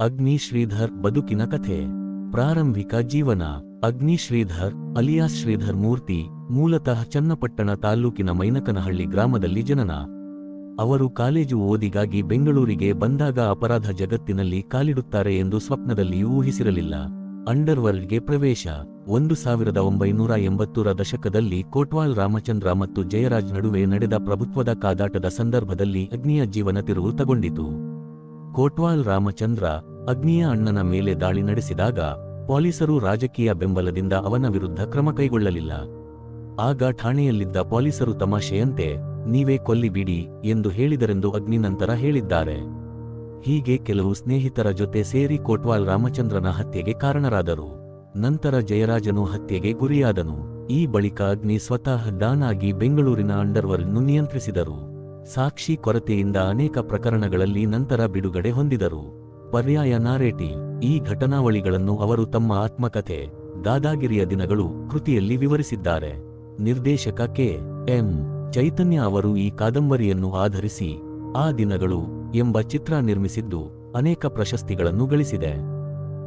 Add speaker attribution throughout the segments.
Speaker 1: ಅಗ್ನಿ ಶ್ರೀಧರ್ ಬದುಕಿನ ಕಥೆ. ಪ್ರಾರಂಭಿಕ ಜೀವನ. ಅಗ್ನಿ ಶ್ರೀಧರ್ ಅಲಿಯಾಸ್ ಶ್ರೀಧರ್ ಮೂರ್ತಿ, ಮೂಲತಃ ಚನ್ನಪಟ್ಟಣ ತಾಲ್ಲೂಕಿನ ಮೈನಕನಹಳ್ಳಿ ಗ್ರಾಮದಲ್ಲಿ ಜನನ. ಅವರು ಕಾಲೇಜು ಓದಿಗಾಗಿ ಬೆಂಗಳೂರಿಗೆ ಬಂದಾಗ ಅಪರಾಧ ಜಗತ್ತಿನಲ್ಲಿ ಕಾಲಿಡುತ್ತಾರೆ ಎಂದು ಸ್ವಪ್ನದಲ್ಲಿಯೂ ಊಹಿಸಿರಲಿಲ್ಲ. ಅಂಡರ್ವರ್ಲ್ಡ್ಗೆ ಪ್ರವೇಶ. ಒಂದು ಸಾವಿರದ ಒಂಬೈನೂರ ಎಂಬತ್ತರ ದಶಕದಲ್ಲಿ ಕೋಟ್ವಾಲ್ ರಾಮಚಂದ್ರ ಮತ್ತು ಜಯರಾಜ್ ನಡುವೆ ನಡೆದ ಪ್ರಭುತ್ವದ ಕಾದಾಟದ ಸಂದರ್ಭದಲ್ಲಿ ಅಗ್ನಿಯ ಜೀವನ ತಿರುವು ತಗೊಂಡಿತು. ಕೋಟ್ವಾಲ್ ರಾಮಚಂದ್ರ ಅಗ್ನಿಯ ಅಣ್ಣನ ಮೇಲೆ ದಾಳಿ ನಡೆಸಿದಾಗ ಪೊಲೀಸರು ರಾಜಕೀಯ ಬೆಂಬಲದಿಂದ ಅವನ ವಿರುದ್ಧ ಕ್ರಮ ಕೈಗೊಳ್ಳಲಿಲ್ಲ. ಆಗ ಠಾಣೆಯಲ್ಲಿದ್ದ ಪೊಲೀಸರು ತಮಾಷೆಯಂತೆ, ನೀವೇ ಕೊಲ್ಲಿಬಿಡಿ ಎಂದು ಹೇಳಿದರೆಂದು ಅಗ್ನಿ ನಂತರ ಹೇಳಿದ್ದಾರೆ. ಹೀಗೆ ಕೆಲವು ಸ್ನೇಹಿತರ ಜೊತೆ ಸೇರಿ ಕೋಟ್ವಾಲ್ ರಾಮಚಂದ್ರನ ಹತ್ಯೆಗೆ ಕಾರಣರಾದರು. ನಂತರ ಜಯರಾಜನು ಹತ್ಯೆಗೆ ಗುರಿಯಾದನು. ಈ ಬಳಿಕ ಅಗ್ನಿ ಸ್ವತಃ ಡಾನ್ ಆಗಿ ಬೆಂಗಳೂರಿನ ಅಂಡರ್ವರ್ನ್ನು ನಿಯಂತ್ರಿಸಿದರು. ಸಾಕ್ಷಿ ಕೊರತೆಯಿಂದ ಅನೇಕ ಪ್ರಕರಣಗಳಲ್ಲಿ ನಂತರ ಬಿಡುಗಡೆ ಹೊಂದಿದರು. ಪರ್ಯಾಯ ನಾರೇಟಿ ಈ ಘಟನಾವಳಿಗಳನ್ನು ಅವರು ತಮ್ಮ ಆತ್ಮಕಥೆ, ದಾದಾಗಿರಿಯ ದಿನಗಳು ಕೃತಿಯಲ್ಲಿ ವಿವರಿಸಿದ್ದಾರೆ. ನಿರ್ದೇಶಕ ಕೆ. ಎಂ. ಚೈತನ್ಯ ಅವರು ಈ ಕಾದಂಬರಿಯನ್ನು ಆಧರಿಸಿ, ಆ ದಿನಗಳು ಎಂಬ ಚಿತ್ರ ನಿರ್ಮಿಸಿದ್ದು ಅನೇಕ ಪ್ರಶಸ್ತಿಗಳನ್ನು ಗಳಿಸಿದೆ.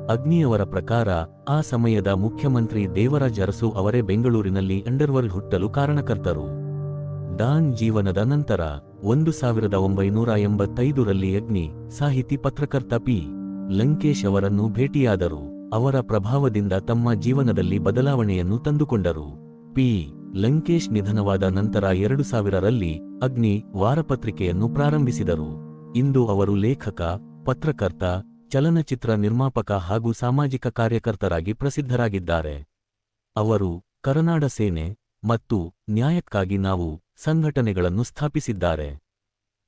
Speaker 1: ಅಗ್ನಿಯವರ ಪ್ರಕಾರ, ಆ ಸಮಯದ ಮುಖ್ಯಮಂತ್ರಿ ದೇವರಾಜ ಅರಸು ಅವರೇ ಬೆಂಗಳೂರಿನಲ್ಲಿ ಅಂಡರ್ವರ್ಲ್ಡ್ ಹುಟ್ಟಲು ಕಾರಣಕರ್ತರು. ಡಾನ್ ಜೀವನದ ನಂತರ ಒಂದು ಸಾವಿರದ ಒಂಬೈನೂರ ಎಂಬತ್ತೈದರಲ್ಲಿ ಅಗ್ನಿ ಸಾಹಿತಿ ಪತ್ರಕರ್ತ ಪಿ. ಲಂಕೇಶ್ ಅವರನ್ನು ಭೇಟಿಯಾದರು. ಅವರ ಪ್ರಭಾವದಿಂದ ತಮ್ಮ ಜೀವನದಲ್ಲಿ ಬದಲಾವಣೆಯನ್ನು ತಂದುಕೊಂಡರು. ಪಿ. ಲಂಕೇಶ್ ನಿಧನವಾದ ನಂತರ ಎರಡು ಸಾವಿರರಲ್ಲಿ ಅಗ್ನಿ ವಾರಪತ್ರಿಕೆಯನ್ನು ಪ್ರಾರಂಭಿಸಿದರು. ಇಂದು ಅವರು ಲೇಖಕ, ಪತ್ರಕರ್ತ, ಚಲನಚಿತ್ರ ನಿರ್ಮಾಪಕ ಹಾಗೂ ಸಾಮಾಜಿಕ ಕಾರ್ಯಕರ್ತರಾಗಿ ಪ್ರಸಿದ್ಧರಾಗಿದ್ದಾರೆ. ಅವರು ಕರನಾಡ ಸೇನೆ ಮತ್ತು ನ್ಯಾಯಕ್ಕಾಗಿ ನಾವು ಸಂಘಟನೆಗಳನ್ನು ಸ್ಥಾಪಿಸಿದ್ದಾರೆ.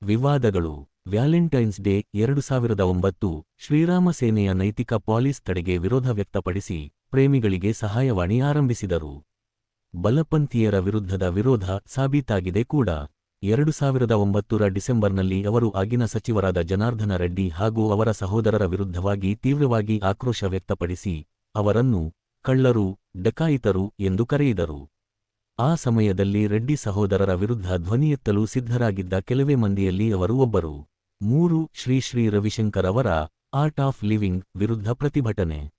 Speaker 1: ವಿವಾದಗಳು, ವ್ಯಾಲೆಂಟೈನ್ಸ್ ಡೇ ಎರಡು ಸಾವಿರದ ಒಂಬತ್ತು, ಶ್ರೀರಾಮ ಸೇನೆಯ ನೈತಿಕ ಪಾಲಿಸ್ ತಡೆಗೆ ವಿರೋಧ ವ್ಯಕ್ತಪಡಿಸಿ ಪ್ರೇಮಿಗಳಿಗೆ ಸಹಾಯವಾಣಿ ಆರಂಭಿಸಿದರು. ಬಲಪಂಥೀಯರ ವಿರುದ್ಧದ ವಿರೋಧ ಸಾಬೀತಾಗಿದೆ ಕೂಡ. ಎರಡು ಸಾವಿರದ ಒಂಬತ್ತರ ಡಿಸೆಂಬರ್ನಲ್ಲಿ ಅವರು ಆಗಿನ ಸಚಿವರಾದ ಜನಾರ್ದನ ರೆಡ್ಡಿ ಹಾಗೂ ಅವರ ಸಹೋದರರ ವಿರುದ್ಧವಾಗಿ ತೀವ್ರವಾಗಿ ಆಕ್ರೋಶ ವ್ಯಕ್ತಪಡಿಸಿ ಅವರನ್ನು ಕಳ್ಳರು, ಡಕಾಯಿತರು ಎಂದು ಕರೆಯಿದರು. ಆ ಸಮಯದಲ್ಲಿ ರೆಡ್ಡಿ ಸಹೋದರರ ವಿರುದ್ಧ ಧ್ವನಿಯೆತ್ತಲು ಸಿದ್ಧರಾಗಿದ್ದ ಕೆಲವೇ ಮಂದಿಯಲ್ಲಿ ಅವರು ಒಬ್ಬರು. ಮೂರು, ಶ್ರೀ ಶ್ರೀ ರವಿಶಂಕರ್ ಅವರ ಆರ್ಟ್ ಆಫ್ ಲಿವಿಂಗ್ ವಿರುದ್ಧ ಪ್ರತಿಭಟನೆ.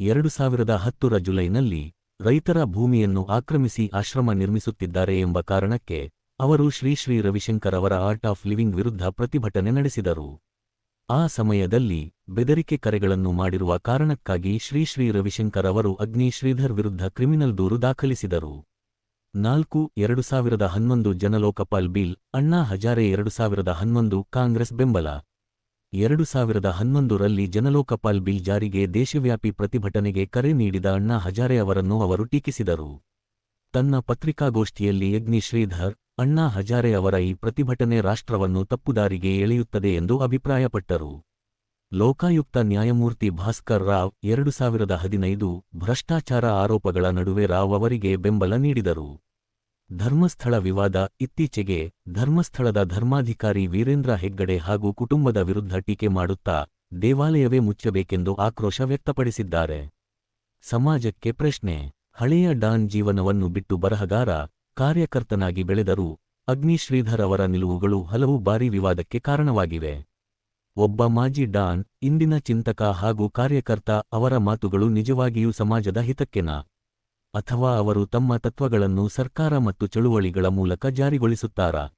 Speaker 1: ಎರಡು ಸಾವಿರದ ಹತ್ತರ ಜುಲೈನಲ್ಲಿ ರೈತರ ಭೂಮಿಯನ್ನು ಆಕ್ರಮಿಸಿ ಆಶ್ರಮ ನಿರ್ಮಿಸುತ್ತಿದ್ದಾರೆ ಎಂಬ ಕಾರಣಕ್ಕೆ ಅವರು ಶ್ರೀ ಶ್ರೀ ರವಿಶಂಕರ್ ಅವರ ಆರ್ಟ್ ಆಫ್ ಲಿವಿಂಗ್ ವಿರುದ್ಧ ಪ್ರತಿಭಟನೆ ನಡೆಸಿದರು. ಆ ಸಮಯದಲ್ಲಿ ಬೆದರಿಕೆ ಕರೆಗಳನ್ನು ಮಾಡಿರುವ ಕಾರಣಕ್ಕಾಗಿ ಶ್ರೀ ಶ್ರೀ ರವಿಶಂಕರ್ ಅವರು ಅಗ್ನಿ ಶ್ರೀಧರ್ ವಿರುದ್ಧ ಕ್ರಿಮಿನಲ್ ದೂರು ದಾಖಲಿಸಿದರು. ನಾಲ್ಕು, ಎರಡು ಸಾವಿರದ ಹನ್ನೊಂದು ಜನಲೋಕಪಾಲ್ ಬಿಲ್, ಅಣ್ಣಾ ಹಜಾರೆ ಎರಡು ಸಾವಿರದ ಹನ್ನೊಂದು ಕಾಂಗ್ರೆಸ್ ಬೆಂಬಲ. ಎರಡು ಸಾವಿರದ ಹನ್ನೊಂದರಲ್ಲಿ ಜನಲೋಕಪಾಲ್ ಬಿಲ್ ಜಾರಿಗೆ ದೇಶವ್ಯಾಪಿ ಪ್ರತಿಭಟನೆಗೆ ಕರೆ ನೀಡಿದ ಅಣ್ಣಾ ಹಜಾರೆ ಅವರನ್ನು ಅವರು ಟೀಕಿಸಿದರು. ತನ್ನ ಪತ್ರಿಕಾಗೋಷ್ಠಿಯಲ್ಲಿ ಯಜ್ಞಿ ಶ್ರೀಧರ್, ಅಣ್ಣಾ ಹಜಾರೆ ಅವರ ಈ ಪ್ರತಿಭಟನೆ ರಾಷ್ಟ್ರವನ್ನು ತಪ್ಪುದಾರಿಗೆ ಎಳೆಯುತ್ತದೆ ಎಂದು ಅಭಿಪ್ರಾಯಪಟ್ಟರು. ಲೋಕಾಯುಕ್ತ ನ್ಯಾಯಮೂರ್ತಿ ಭಾಸ್ಕರ್ ರಾವ್ ಎರಡು ಸಾವಿರದ ಹದಿನೈದು ಭ್ರಷ್ಟಾಚಾರ ಆರೋಪಗಳ ನಡುವೆ ರಾವ್ ಅವರಿಗೆ ಬೆಂಬಲ ನೀಡಿದರು. ಧರ್ಮಸ್ಥಳ ವಿವಾದ, ಇತ್ತೀಚೆಗೆ ಧರ್ಮಸ್ಥಳದ ಧರ್ಮಾಧಿಕಾರಿ ವೀರೇಂದ್ರ ಹೆಗ್ಗಡೆ ಹಾಗೂ ಕುಟುಂಬದ ವಿರುದ್ಧ ಟೀಕೆ ಮಾಡುತ್ತಾ ದೇವಾಲಯವೇ ಮುಚ್ಚಬೇಕೆಂದು ಆಕ್ರೋಶ ವ್ಯಕ್ತಪಡಿಸಿದ್ದಾರೆ. ಸಮಾಜಕ್ಕೆ ಪ್ರಶ್ನೆ, ಹಳೆಯ ಡಾನ್ ಜೀವನವನ್ನು ಬಿಟ್ಟು ಬರಹಗಾರ, ಕಾರ್ಯಕರ್ತನಾಗಿ ಬೆಳೆದರೂ ಅಗ್ನಿ ಶ್ರೀಧರ್ ಅವರ ನಿಲುವುಗಳು ಹಲವು ಬಾರಿ ವಿವಾದಕ್ಕೆ ಕಾರಣವಾಗಿವೆ. ಒಬ್ಬ ಮಾಜಿ ಡಾನ್, ಇಂದಿನ ಚಿಂತಕ ಹಾಗೂ ಕಾರ್ಯಕರ್ತ, ಅವರ ಮಾತುಗಳು ನಿಜವಾಗಿಯೂ ಸಮಾಜದ ಹಿತಕ್ಕೆನಾ? ಅಥವಾ ಅವರು ತಮ್ಮ ತತ್ವಗಳನ್ನು ಸರ್ಕಾರ ಮತ್ತು ಚಳುವಳಿಗಳ ಮೂಲಕ ಜಾರಿಗೊಳಿಸುತ್ತಾರಾ?